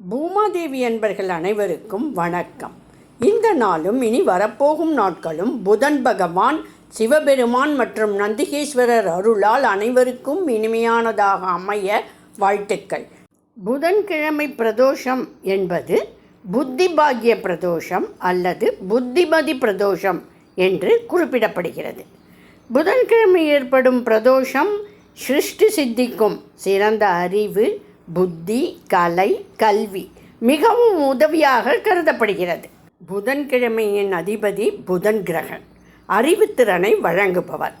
பூமாதேவி என்பர்கள் அனைவருக்கும் வணக்கம். இந்த நாளும் இனி வரப்போகும் நாட்களும் புதன் பகவான் சிவபெருமான் மற்றும் நந்திகேஸ்வரர் அருளால் அனைவருக்கும் இனிமையானதாக அமைய வாழ்த்துக்கள். புதன்கிழமை பிரதோஷம் என்பது புத்தி பாக்கிய பிரதோஷம் அல்லது புத்திமதி பிரதோஷம் என்று குறிப்பிடப்படுகிறது. புதன்கிழமை ஏற்படும் பிரதோஷம் சிருஷ்டி சித்திக்கும் சிறந்த அறிவு புத்தி கலை கல்வி மிகவும் உதவியாக கருதப்படுகிறது. புதன்கிழமையின் அதிபதி புதன் கிரகன் அறிவுத்திறனை வழங்குபவர்.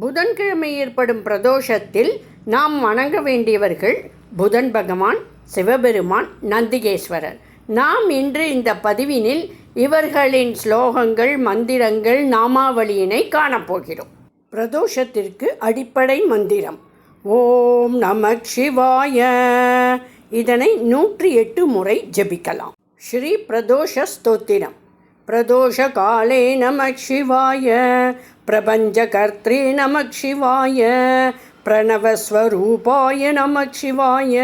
புதன்கிழமை ஏற்படும் பிரதோஷத்தில் நாம் வணங்க வேண்டியவர்கள் புதன் பகவான் சிவபெருமான் நந்திகேஸ்வரர். நாம் இன்று இந்த பதிவினில் இவர்களின் ஸ்லோகங்கள் மந்திரங்கள் நாமாவளியினை காணப்போகிறோம். பிரதோஷத்திற்கு அடிப்படை மந்திரம். ஓம் நம சிவாய. இதனை நூற்றி எட்டு முறை ஜபிக்கலாம். ஸ்ரீ பிரதோஷ ஸ்தோத்திரம். பிரதோஷ காலே நம சிவாய பிரபஞ்ச கர்த்தே நம சிவாய பிரணவஸ்வரூபாய நம சிவாய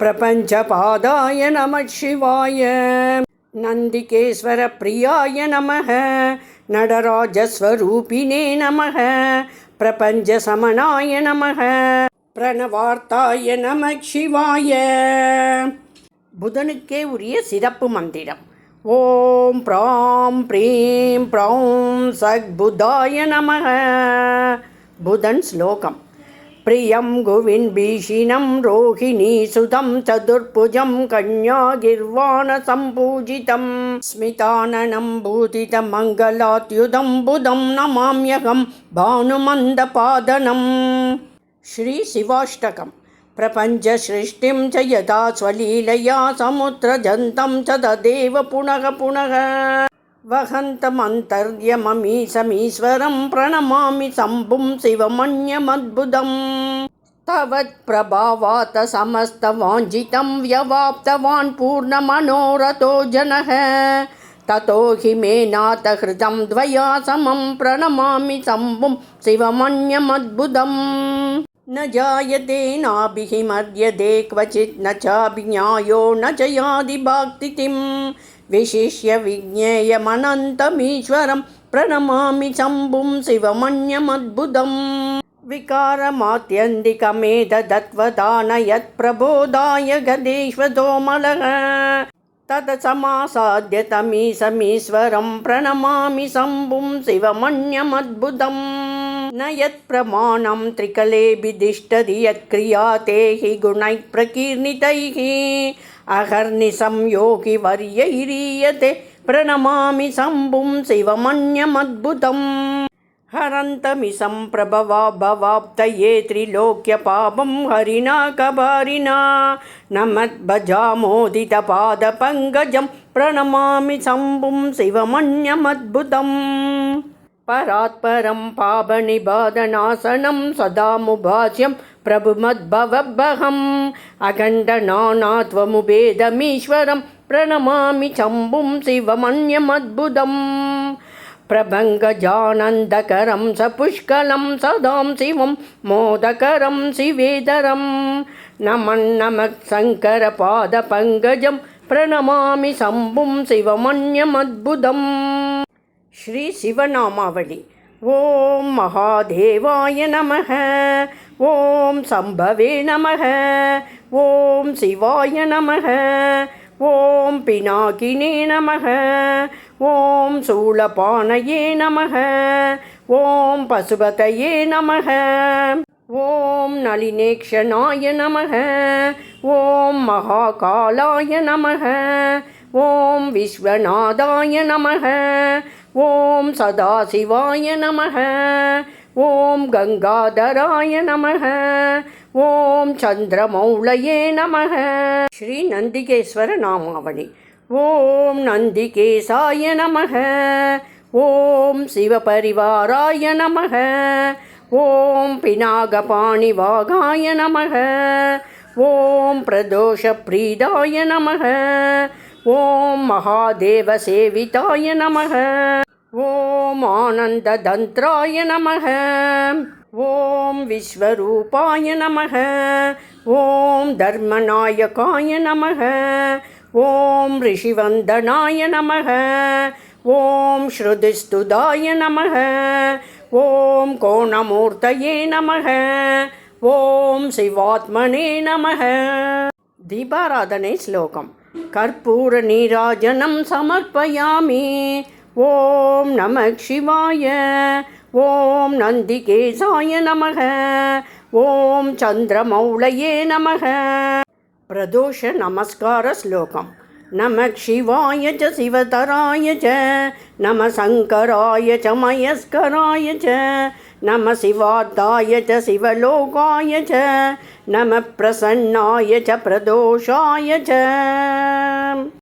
பிரபஞ்சபாதாய நம சிவாய நந்திகேஸ்வர பிரியாய நமக நடராஜஸ்வரூபினே நமக பிரபஞ்சசமனாய நமக பிரணவார்த்தாய நம சிவாய. புதனுக்கே உரிய சிறப்பு மந்திரம். ஓம் பிராம் பிரீம் பிரௌம் சக் புதாய நம புதன் ஸ்லோகம். பிரியம் குவின் பீஷினம் ரோஹிணி சுதம் சதுர்புஜம் கன்யாகிர்வாண சம்பூஜிதம். ஸ்மிதானனம் பூதிதம் மங்களாத்யுதம் புதம் நமாம்யகம் பானுமந்த பாதனம். श्रीशिवाष्टकं प्रपञ्चसृष्टिं च यथा स्वलीलया समुद्रजन्तं च तदेव पुनः पुनः। वहन्तमन्तर्यममीशमीश्वरं प्रणमामि शम्भुं शिवमन्यमद्भुतम्। तवत्प्रभावात् समस्तवाञ्छितं व्यवाप्तवान् पूर्णमनोरथो जनः। ततो हि मे नाथहृतं द्वया समं प्रणमामि शम्भुं शिवमन्यमद्भुतम् न जायते नाभिः मर्यते क्वचित् न चाभिज्ञायो न च यादि भक्तितिम् विशिष्य विज्ञेयमनन्तमीश्वरं प्रणमामि शम्भुं शिवमन्यमद्भुतम् विकारमात्यन्तिकमेधदत्वदान यत्प्रबोधाय गदेष्वतोमलः तदसमासाद्य तमीशमीश्वरं प्रणमामि शम्भुं शिवमन्यमद्भुतम् न यत्प्रमाणं त्रिकलेभिदिष्टति यत्क्रियाते हि गुणैः प्रकीर्णितैः। अहर्निशं योगिवर्यैरीयते प्रणमामि शम्भुं शिवमन्यमद्भुतम्। हरन्तमिशं प्रभवा भवाप्तये त्रिलोक्यपापं हरिणा कबारिणा नमद्भजामोदितपादपङ्कजं प्रणमामि शम्भुं शिवमन्यमद्भुतम् परात्परं पापनिबाधनाशनं सदामुभाष्यं प्रभुमद्भवभहम् अखण्डनानात्वमुभेदमीश्वरं प्रणमामि शम्भुं शिवमन्यमद्भुतम् प्रभङ्गजानन्दकरं सपुष्कलं सदां शिवं मोदकरं शिवेदरं नमन्नमः शङ्करपादपङ्कजं प्रणमामि शम्भुं शिवमन्यमद्भुतम् ஸ்ரீ சிவநாமாவளி. ஓம் மகாதேவாய நமக. ஓம் சம்பவே நமக. ஓம் சிவாய நமக. ஓம் பினாகினே நமக. ஓம் சூளபானையே நமக. ஓம் பசுபதையே நமக. ஓம் நளினேக்ஷனாய நமக. ஓம் மகாகாலாய நமக. ஓம் விஸ்வநாதாய நமக. ஓம் சதாசிவாய நமக ஓம் கங்காதராய நமக ஓம் சந்திரமௌளையே நமக ஸ்ரீ நந்திகேஸ்வர நாமாவளி. ஓம் நந்திகேசாய நமக ஓம் சிவபரிவாராய நமக ஓம் பினாகபாணிவாகாய நமக ஓம் பிரதோஷப்ரீதாய நமக ஓம் மகாதேவசேவிதாய நமக ஓம் ஆனந்ததந்திராய நமக. ஓம் விஸ்வரூபாய நமக. ஓம் தர்மநாயகாய நமக. ஓம் ரிஷிவந்தனாய நமக. ஓம் ஸ்ருதிஸ்துதாய நமக. ஓம் கோணமூர்த்தயே நமக. ஓம் சிவாத்மனே நமக. தீபாராதனை ஸ்லோகம். கற்பூர நீராஜனம் சமர்ப்பயாமி. ஓம் நம சிவாய ஓம் நந்திகேசாய நமக ஓம் சந்திரமௌளையே நமக பிரதோஷ நமஸ்கார ஸ்லோகம் நம சிவாய ச சிவதராய ச நம சங்கராய ச மயஸ்கராய ச நம சிவாத்தாய च शिवलोकाय च नमः प्रसन्नाय च प्रदोषाय च